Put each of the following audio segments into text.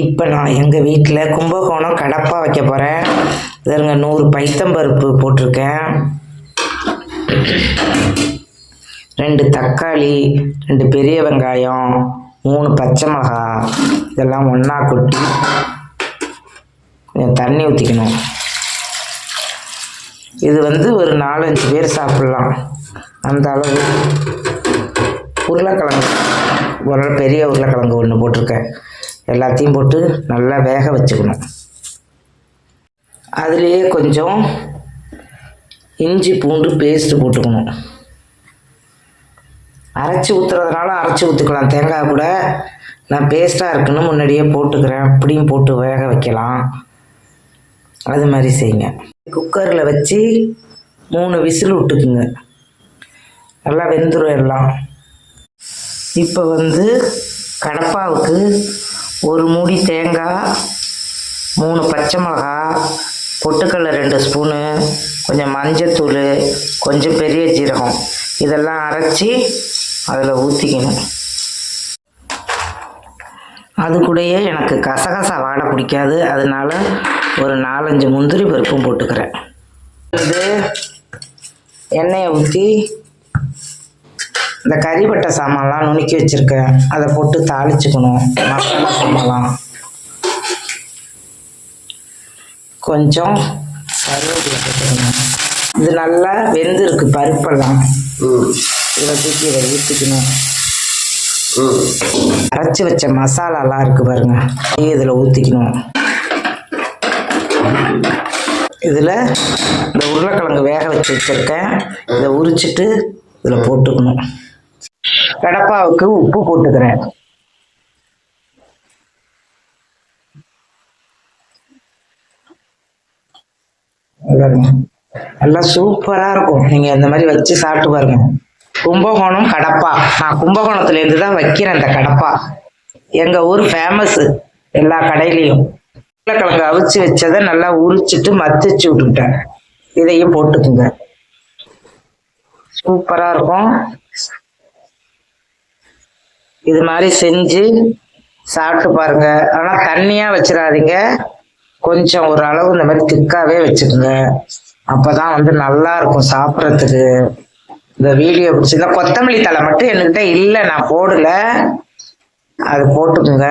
இப்போ நான் எங்கள் வீட்டில் கும்பகோணம் கடப்பா வைக்க போகிறேன் இதருங்க நூறு பைத்தம்பருப்பு போட்டிருக்கேன். ரெண்டு தக்காளி ரெண்டு பெரிய வெங்காயம் மூணு பச்சை மிளகா இதெல்லாம் ஒன்றா கொட்டி கொஞ்சம் தண்ணி ஊற்றிக்கணும் இது வந்து ஒரு நாலஞ்சு பேர் சாப்பிட்லாம். அந்த அளவு உருளைக்கிழங்கு. ஒரு பெரிய உருளைக்கிழங்கு ஒன்று போட்டிருக்கேன். எல்லாத்தையும் போட்டு நல்லா வேக வச்சுக்கணும். அதுலேயே கொஞ்சம் இஞ்சி பூண்டு பேஸ்ட்டு போட்டுக்கணும். அரைச்சி ஊற்றுறதுனால அரைச்சி ஊற்றிக்கலாம் தேங்காய் கூட நான் பேஸ்ட்டாக இருக்குன்னு முன்னாடியே போட்டுக்கிறேன். அப்படியும் போட்டு வேக வைக்கலாம். அது மாதிரி செய்யுங்க. குக்கரில் வச்சு மூணு விசில் விட்டுக்குங்க. நல்லா வெந்துடும் எல்லாம். இப்போ வந்து கடப்பாவுக்கு ஒரு மூடி தேங்காய் மூணு பச்சை மிளகா பொட்டுக்கடலை ரெண்டு ஸ்பூனு கொஞ்சம் மஞ்சத்தூள் கொஞ்சம் பெரிய ஜீரகம். இதெல்லாம் அரைச்சி அதில் ஊற்றிக்கணும் அது கூடயே எனக்கு கசகசா வாடை பிடிக்காது. அதனால ஒரு நாலஞ்சு முந்திரி பருப்பும் போட்டுக்கிறேன். எண்ணெயை ஊற்றி இந்த கறிப்பட்டை சாமான்லாம் நுணுக்கி வச்சுருக்கேன். அதை போட்டு தாளிச்சுக்கணும். மசாலா சாமான்லாம். கொஞ்சம் கருவேப்பிலை போட்டுக்கணும். இது நல்லா வெந்திருக்கு பருப்பெல்லாம். இதை தூக்கி இதை ஊற்றிக்கணும் அரைச்சி வச்ச மசாலாலாம் இருக்குது பாருங்க. இதில் ஊற்றிக்கணும் இதில் இந்த உருளைக்கிழங்கு வேக வச்சு வச்சுருக்கேன். இதை உரிச்சிட்டு இதில் போட்டுக்கணும். கடப்பாவுக்கு உப்பு போட்டுக்கிறேன். நல்லா சூப்பராக இருக்கும். நீங்கள் இந்த மாதிரி வச்சு சாப்பிட்டு பாருங்க. கும்பகோணம் கடப்பா. நான் கும்பகோணத்துலேருந்து தான் வைக்கிறேன் இந்த கடப்பா. எங்கள் ஊர் ஃபேமஸ்ஸு எல்லா கடையிலையும். உருளைக்கிழங்கு அவிச்சு வச்சதை நல்லா உரிச்சிட்டு மத்திச்சு விட்டுட்டேன் இதையும் போட்டுக்குங்க. சூப்பராக இருக்கும். இது மாதிரி செஞ்சு சாப்பிட்டு பாருங்க. ஆனால் தண்ணியாக வச்சிடாதீங்க. கொஞ்சம் ஒரு அளவு இந்த மாதிரி திக்காவே வச்சுக்கோங்க. அப்பதான் வந்து நல்லா இருக்கும் சாப்பிட்றதுக்கு. இந்த வீடியோ பிடிச்சிருந்தா கொத்தமல்லி தலை மட்டும் என்கிட்ட இல்லை நான் போடல. அது போட்டுக்குங்க.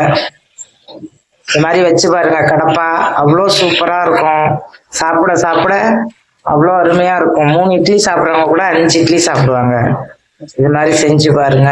இது மாதிரி வச்சு பாருங்க கடப்பா அவ்வளோ சூப்பராக இருக்கும். சாப்பிட சாப்பிட அவ்வளோ அருமையாக இருக்கும். மூணு இட்லி சாப்பிட்றவங்க கூட அஞ்சு இட்லி சாப்பிடுவாங்க. இது மாதிரி செஞ்சு பாருங்க.